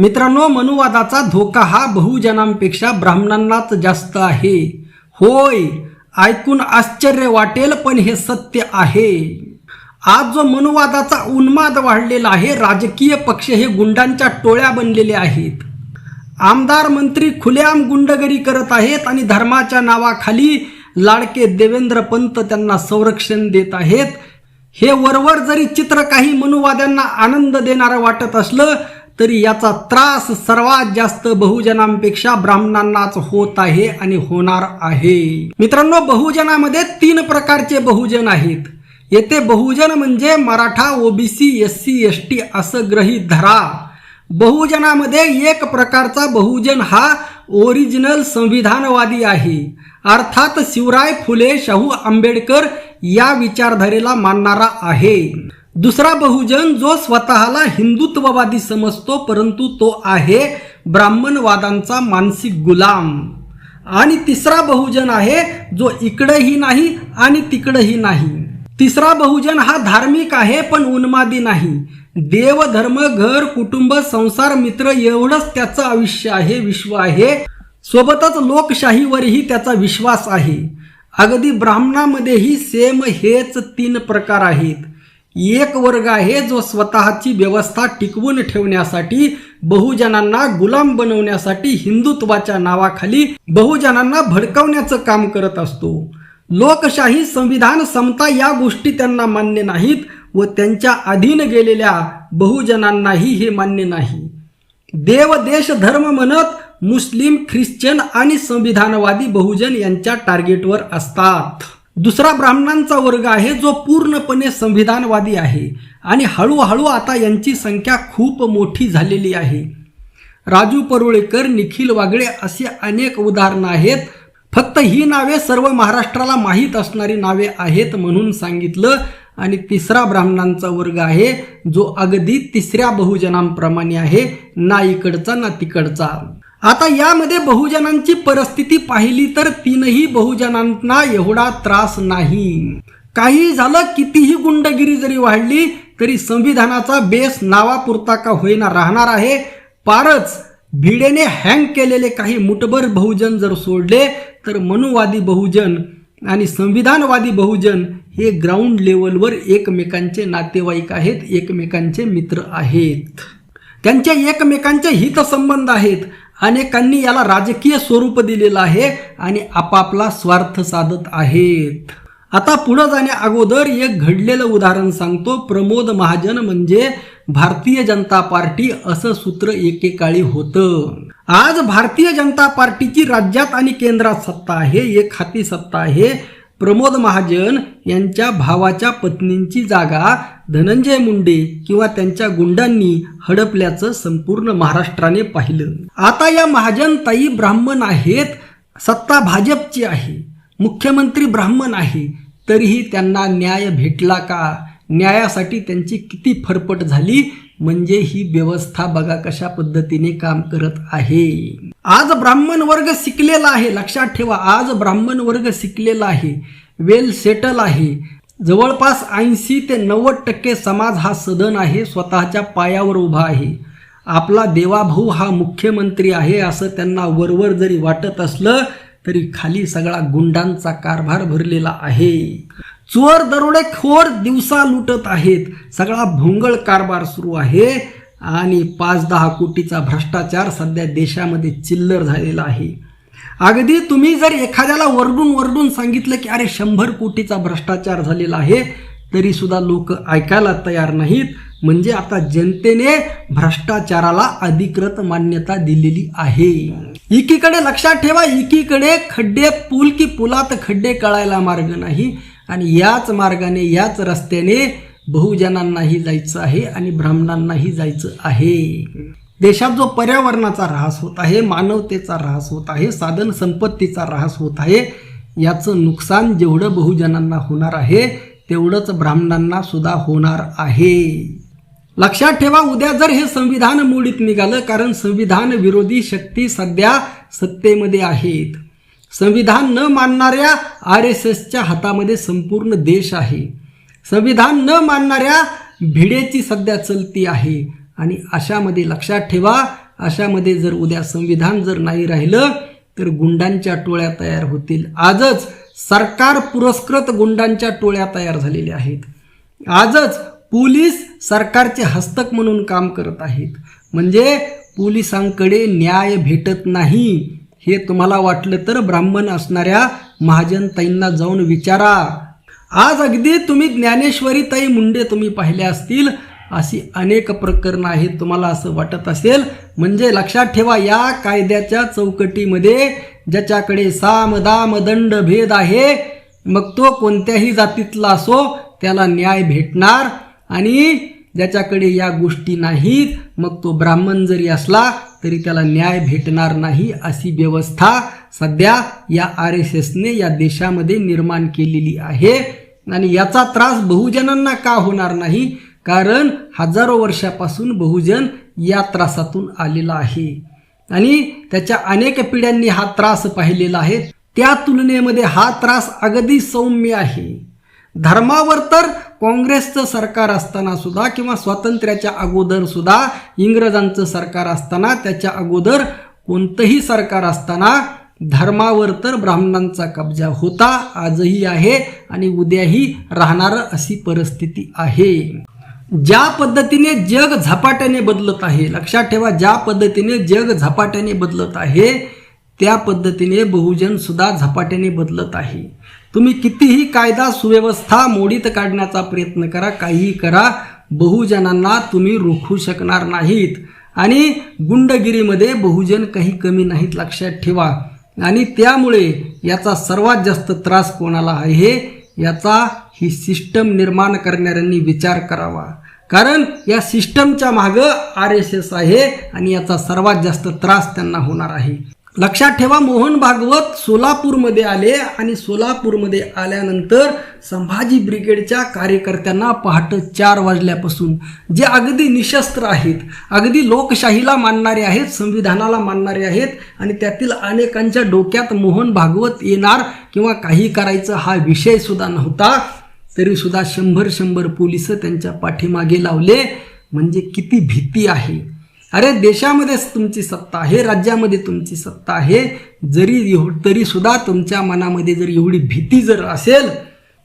मित्रांनो मनुवादाचा धोका हा बहुजनांपेक्षा ब्राह्मणांनाच जास्त आहे. होय ऐकून आश्चर्य वाटेल पण हे सत्य आहे. आज जो मनुवादाचा उन्माद वाढलेला आहे राजकीय पक्ष हे गुंडांच्या टोळ्या बनलेले आहेत. आमदार मंत्री खुलेआम गुंडगिरी करत आहेत आणि धर्माच्या नावाखाली लाडके देवेंद्र पंत त्यांना संरक्षण देत आहेत. हे वरवर जरी चित्र काही मनुवाद्यांना आनंद देणारं वाटत असलं तरी याचा त्रास सर्वात जास्त बहुजनांपेक्षा ब्राह्मणांनाच होत आहे आणि होणार आहे. मित्रांनो बहुजनामध्ये तीन प्रकारचे बहुजन आहेत. येथे बहुजन म्हणजे Maratha OBC S C S T असं ग्रहीत धरा. बहुजनामध्ये एक प्रकारचा बहुजन हा ओरिजिनल संविधानवादी आहे. अर्थात शिवराय फुले शाहू आंबेडकर या विचारधारेला मानणारा आहे. दुसरा बहुजन जो स्वतःला हिंदुत्ववादी समजतो परंतु तो आहे ब्राह्मणवादांचा मानसिक गुलाम. आणि तिसरा बहुजन आहे जो इकडंही नाही आणि तिकडंही नाही. तिसरा बहुजन हा धार्मिक आहे पण उन्मादी नाही. देव धर्म घर कुटुंब संसार मित्र एवढंच त्याचं आयुष्य आहे विश्व आहे. सोबतच लोकशाहीवरही त्याचा विश्वास आहे. अगदी ब्राह्मणामध्येही सेम हेच तीन प्रकार आहेत. एक वर्ग आहे जो स्वतःची व्यवस्था टिकवून ठेवण्यासाठी बहुजनांना गुलाम बनवण्यासाठी हिंदुत्वाच्या नावाखाली बहुजनांना भडकवण्याचं काम करत असतो. लोकशाही संविधान समता या गोष्टी त्यांना मान्य नाहीत व त्यांच्या अधीन गेलेल्या बहुजनांनाही हे मान्य नाही. देव देश धर्म म्हणत मुस्लिम ख्रिश्चन आणि संविधानवादी बहुजन यांच्या टार्गेटवर असतात. दुसरा ब्राह्मणांचा वर्ग आहे जो पूर्णपणे संविधानवादी आहे. आणि हळूहळू आता यांची संख्या खूप मोठी झालेली आहे. राजू परुळेकर निखिल वागळे असे अनेक उदाहरणं आहेत. फक्त ही नावे सर्व महाराष्ट्राला माहीत असणारी नावे आहेत म्हणून सांगितलं. आणि तिसरा ब्राह्मणांचा वर्ग आहे जो अगदी तिसऱ्या बहुजनांप्रमाणे आहे. ना इकडचा ना तिकडचा. आता यामध्ये बहुजनांची परिस्थिती पाहिली तर तीनही बहुजनांना एवढा त्रास नाही. काही झालं कितीही गुंडगिरी जरी वाढली तरी संविधानाचा बेस नावापुरता का होईना राहणार आहे. पारच भिडेने हँग केलेले काही मुठभर बहुजन जर सोडले तर मनुवादी बहुजन आणि संविधानवादी बहुजन हे ग्राउंड लेवलवर एकमेकांचे नातेवाईक आहेत एकमेकांचे मित्र आहेत. त्यांचे एकमेकांचे हितसंबंध आहेत. अनेकांनी याला राजकीय स्वरूप दिलेलं आहे आणि आपापला स्वार्थ साधत आहेत. आता पुढे जाण्या अगोदर एक घडलेलं उदाहरण सांगतो. प्रमोद महाजन म्हणजे भारतीय जनता पार्टी असं सूत्र एकेकाळी होतं. आज भारतीय जनता पार्टीची राज्यात आणि केंद्रात सत्ता आहे एक हाती सत्ता आहे. प्रमोद महाजन यांच्या भावाच्या पत्नींची जागा धनंजय मुंडे किंवा त्यांच्या गुंडांनी हडपल्याचं संपूर्ण महाराष्ट्राने पाहिलं. आता या महाजन ताई ब्राह्मण आहेत सत्ता भाजपची आहे मुख्यमंत्री ब्राह्मण आहे तरीही त्यांना न्याय भेटला का? न्यायासाठी त्यांची किती फरफट झाली? म्हणजे ही व्यवस्था बघा कशा पद्धतीने काम करत आहे. आज ब्राह्मण वर्ग शिकलेला आहे. लक्षात ठेवा आज ब्राह्मण वर्ग शिकलेला आहे. वेल सेटल आहे. जवळपास ऐंशी ते नव्वद टक्के समाज हा सदन आहे स्वतःच्या पायावर उभा आहे. आपला देवाभाऊ हा मुख्यमंत्री आहे असं त्यांना वरवर जरी वाटत असलं तरी खाली सगळा गुंडांचा कारभार भरलेला आहे. चोर दरोडेखोर दिवसा लुटत आहेत. सगळा भोंगळ कारभार सुरू आहे आणि पाच दहा कोटीचा भ्रष्टाचार सध्या देशामध्ये चिल्लर झालेला आहे. अगदी तुम्ही जर एखाद्याला वरडून वरडून सांगितलं की अरे शंभर कोटीचा भ्रष्टाचार झालेला आहे तरी सुद्धा लोक ऐकायला तयार नाहीत. म्हणजे आता जनतेने भ्रष्टाचाराला अधिकृत मान्यता दिलेली आहे. एकीकडे लक्षात ठेवा एकीकडे खड्डे पूल की पुलात खड्डे कळायला मार्ग नाही. आणि याच मार्गाने याच रस्त्याने बहुजनांनाही जायचं आहे आणि ब्राह्मणांनाही जायचं आहे. देशात जो पर्यावरणाचा ऱ्हास होत आहे मानवतेचा ऱ्हास होत आहे साधन संपत्तीचा ऱ्हास होत आहे याचं नुकसान जेवढं बहुजनांना होणार आहे तेवढंच ब्राह्मणांना सुद्धा होणार आहे. लक्षात ठेवा उद्या जर हे संविधान मोडीत निघालं कारण संविधान विरोधी शक्ती सध्या सत्तेमध्ये आहेत. संविधान न मानणाऱ्या आर एस एसच्या हातामध्ये संपूर्ण देश आहे. संविधान न मानणाऱ्या भिडेची सध्या चलती आहे. आणि अशामध्ये लक्षात ठेवा अशामध्ये जर उद्या संविधान जर नाही राहिलं तर गुंडांच्या टोळ्या तयार होतील. आजच सरकार पुरस्कृत गुंडांच्या टोळ्या तयार झालेल्या आहेत. आजच पोलीस सरकारचे हस्तक म्हणून काम करत आहेत. म्हणजे पोलिसांकडे न्याय भेटत नाही. हे तुम्हाला वाटलं तर ब्राह्मण असणाऱ्या महाजनताईंना जाऊन विचारा. आज अगदी तुम्ही ज्ञानेश्वरी ताई मुंडे तुम्ही पाहिले असतील अशी अनेक प्रकरणं आहेत तुम्हाला असं वाटत असेल. म्हणजे लक्षात ठेवा या कायद्याच्या चौकटीमध्ये ज्याच्याकडे साम दाम दंड भेद आहे मग तो कोणत्याही जातीतला असो त्याला न्याय भेटणार. आणि ज्याच्याकडे या गोष्टी नाहीत मग तो ब्राह्मण जरी असला तरी त्याला न्याय भेटणार नाही अशी व्यवस्था सध्या या आर एस एसने या देशामध्ये निर्माण केलेली आहे. आणि याचा त्रास बहुजनांना का होणार नाही? कारण हजारो वर्षापासून बहुजन या त्रासातून आलेला आहे. आणि त्याच्या अनेक पिढ्यांनी हा त्रास पाहिलेला आहे. त्या तुलनेमध्ये हा त्रास अगदी सौम्य आहे. धर्मावर तर काँग्रेसचं सरकार असताना सुद्धा किंवा स्वातंत्र्याच्या अगोदर सुद्धा इंग्रजांचं सरकार असताना त्याच्या अगोदर कोणतंही सरकार असताना धर्मावर तर ब्राह्मणांचा कब्जा होता आजही आहे आणि उद्याही राहणार अशी परिस्थिती आहे. ज्या पद्धतीने जग झपाट्याने बदलत आहे लक्षात ठेवा ज्या पद्धतीने जग झपाट्याने बदलत आहे त्या पद्धतीने बहुजन सुद्धा झपाट्याने बदलत आहे. तुम्ही कितीही कायदा सुव्यवस्था मोडीत काढण्याचा प्रयत्न करा काहीही करा बहुजनांना तुम्ही रोखू शकणार नाहीत. आणि गुंडगिरीमध्ये बहुजन काही कमी नाहीत लक्षात ठेवा. आणि त्यामुळे याचा सर्वात जास्त त्रास कोणाला आहे याचा ही सिस्टम निर्माण करणाऱ्यांनी विचार करावा. कारण या सिस्टमच्या मागं आर एस एस आहे आणि याचा सर्वात जास्त त्रास त्यांना होणार आहे. लक्षात ठेवा मोहन भागवत सोलापूरमध्ये आले आणि सोलापूरमध्ये आल्यानंतर संभाजी ब्रिगेडच्या कार्यकर्त्यांना पहाटे चार वाजल्यापासून जे अगदी निशस्त्र आहेत अगदी लोकशाहीला मानणारे आहेत संविधानाला मानणारे आहेत आणि त्यातील अनेकांच्या डोक्यात मोहन भागवत येणार किंवा काही करायचं हा विषय सुद्धा नव्हता तरीसुद्धा शंभर शंभर पोलिसं त्यांच्या पाठीमागे लावले. म्हणजे किती भीती आहे. अरे देशामध्येच तुमची सत्ता आहे राज्यामध्ये तुमची सत्ता आहे. जरी तरी सुद्धा तुमच्या मनामध्ये जर एवढी भीती जर असेल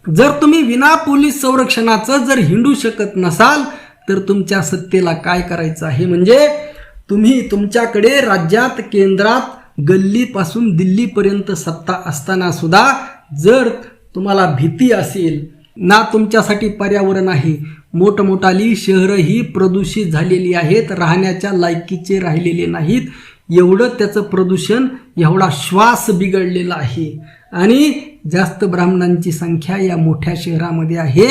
जर तुम्ही विना पोलीस संरक्षणाचं जर हिंडू शकत नसाल तर तुमच्या सत्तेला काय करायचं आहे? म्हणजे तुम्ही तुमच्याकडे राज्यात केंद्रात गल्लीपासून दिल्लीपर्यंत सत्ता असताना सुद्धा जर तुम्हाला भीती असेल ना तुमच्यासाठी पर्यावरण आहे. मोठमोठाली शहरं ही प्रदूषित झालेली आहेत. राहण्याच्या लायकीचे राहिलेले नाहीत. एवढं त्याचं प्रदूषण एवढा श्वास बिघडलेला आहे. आणि जास्त ब्राह्मणांची संख्या या मोठ्या शहरामध्ये आहे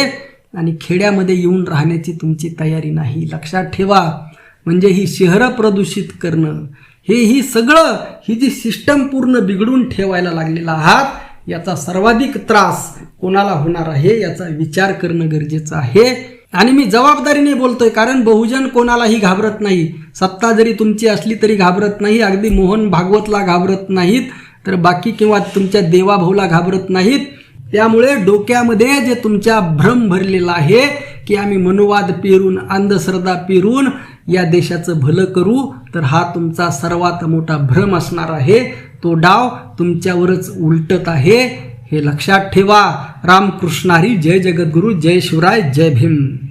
आणि खेड्यामध्ये येऊन राहण्याची तुमची तयारी नाही. लक्षात ठेवा. म्हणजे ही शहरं प्रदूषित करणं. हे ही सगळं ही जी सिस्टम पूर्ण बिघडून ठेवायला लागलेला आहात याचा सर्वाधिक त्रास कोणाला होणार आहे याचा विचार करणं गरजेचं आहे. आणि मी जबाबदारीने बोलतोय कारण बहुजन कोणालाही घाबरत नाही. सत्ता जरी तुमची असली तरी घाबरत नाही अगदी मोहन भागवतला घाबरत नाहीत तर बाकी किंवा तुमच्या देवाभाऊला घाबरत नाहीत. त्यामुळे डोक्यामध्ये जे तुमच्या भ्रम भरलेला आहे की आम्ही मनुवाद पेरून अंधश्रद्धा पेरून या देशाचं भलं करू तर हा तुमचा सर्वात मोठा भ्रम असणार आहे. तो डाव तुमच्यावरच उलटत आहे हे लक्षात ठेवा. रामकृष्णारी जय जगद्गुरू जय शिवराय जय भीम.